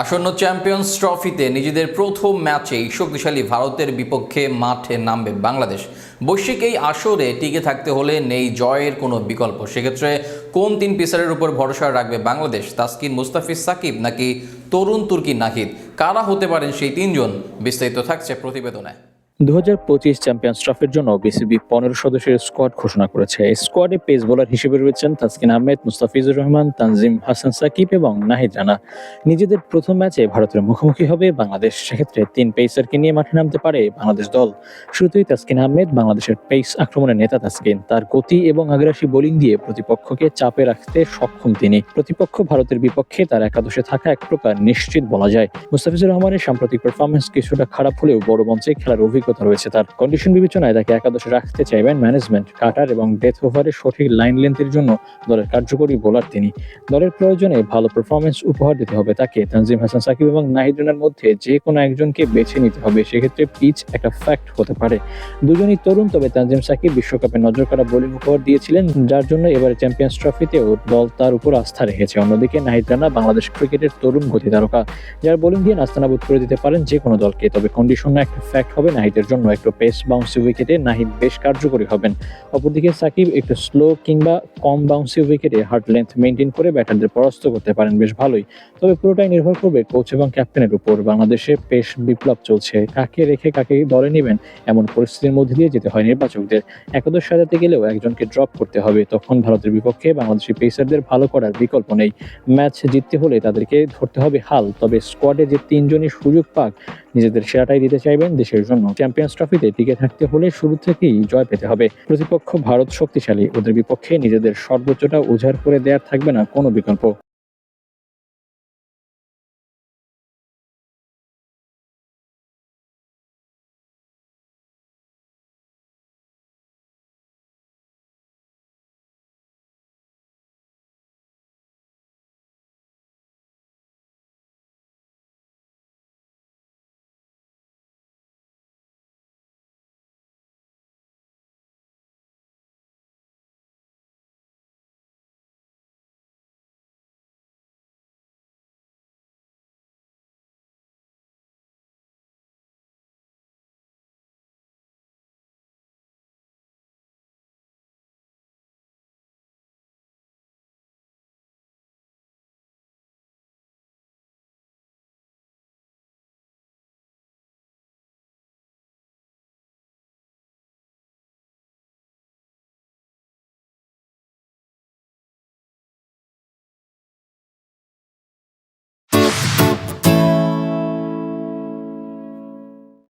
আসন্ন চ্যাম্পিয়ন্স ট্রফিতে নিজেদের প্রথম ম্যাচেই শক্তিশালী ভারতের বিপক্ষে মাঠে নামবে বাংলাদেশ। বৈশ্বিক এই আসরে টিকে থাকতে হলে নেই জয়ের কোনো বিকল্প। সেক্ষেত্রে কোন তিন পিসারের উপর ভরসা রাখবে বাংলাদেশ? তাসকিন মুস্তাফিজ সাকিব নাকি তরুণ তুর্কি নাহিদ? কারা হতে পারেন সেই তিনজন? বিস্তারিত থাকছে প্রতিবেদনে। দু হাজার পঁচিশ চ্যাম্পিয়ন্স ট্রফির জন্য বিসিবি পনেরো সদস্যের স্কোয়াড ঘোষণা করেছে। স্কোয়াডে পেস বোলার হিসেবে রয়েছেন তাসকিন আহমেদ, মুস্তাফিজুর রহমান, তানজিম হাসান সাকিব এবং নাহিদ রানা। নিজেদের প্রথম ম্যাচে ভারতের মুখোমুখি হবে বাংলাদেশ। সেক্ষেত্রে তিন পেসারকে নিয়ে মাঠে নামতে পারে বাংলাদেশ দল। শুরুতেই তাসকিন আহমেদ বাংলাদেশের পেস আক্রমণের নেতা তাসকিন। তার গতি এবং আগ্রাসী বোলিং দিয়ে প্রতিপক্ষকে চাপে রাখতে সক্ষম তিনি। প্রতিপক্ষ ভারতের বিপক্ষে তার একাদশে থাকা এক প্রকার নিশ্চিত বলা যায়। মুস্তাফিজুর রহমানের সাম্প্রতিক পারফরমেন্স কিছুটা খারাপ হলেও বড় মঞ্চে খেলার অভিজ্ঞতা রয়েছে। তার কন্ডিশন বিবেচনায় তাকে একাদশে রাখতে চাইবেন ম্যানেজমেন্ট কাটার এবং ডেথ ওভারের সঠিক লাইন লেন্থের জন্য দলের কার্যকরী বোলার তিনি। দলের প্রয়োজনে ভালো পারফরমেন্স উপহার দিতে হবে তাকে। তানজিম হাসান, সাকিব এবং নাহিদ রানার মধ্যে যে কোনো একজনকে বেছে নিতে হবে। সেক্ষেত্রে পিচ একটা ফ্যাক্ট হতে পারে। দুজনই তরুণ, তবে তানজিম, সাকিব বিশ্বকাপে নজর কাড়া বোলিং উপহার দিয়েছিলেন, যার জন্য এবারে চ্যাম্পিয়ন্স ট্রফিতেও দল তার উপর আস্থা রেখেছে। অন্যদিকে নাহিদ রানা বাংলাদেশ ক্রিকেটের তরুণ গতি তারকা যার বোলিং দিয়ে নাস্তানাবুদ করে দিতে পারেন যে কোনো দলকে। তবে কন্ডিশন একটা ফ্যাক্ট হবে নাহিদের জন্য একটু পেস বাউন্সি উইকেটে নাহিদ বেশ কার্যকরী হবেন। অপরদিকে সাকিব একটু স্লো কিংবা কম বাউন্সি উইকেটে হার্ড লেন্থ মেনটেন করে ব্যাটারদের পরাস্ত করতে পারেন বেশ ভালোই। তবে পুরোটাই নির্ভর করবে কোচ এবং ক্যাপ্টেনের উপর। বাংলাদেশে পেশ বিপ্লব চলছে। কাকে রেখে কাকে দলে নেবেন এমন পরিস্থিতির মধ্যে দিয়ে যেতে হয় নির্বাচকদের। একাদশ সাজাতে গেলেও একজনকে ড্রপ করতে হবে। তখন ভারতের বিপক্ষে বাংলাদেশি পেসারদের ভালো করার বিকল্প নেই। ম্যাচ জিততে হলে তাদেরকে ধরতে হবে হাল। তবে স্কোয়াডে যে তিনজনই সুযোগ পাক, নিজেদের সেরাটাই দিতে চাইবেন দেশের জন্য। চ্যাম্পিয়ন্স ট্রফিতে টিকে থাকতে হলে শুরু থেকেই জয় পেতে হবে। প্রতিপক্ষ ভারত শক্তিশালী। ওদের বিপক্ষে নিজেদের সর্বোচ্চটা উজাড় করে দেওয়ার থাকবে না কোনো বিকল্প।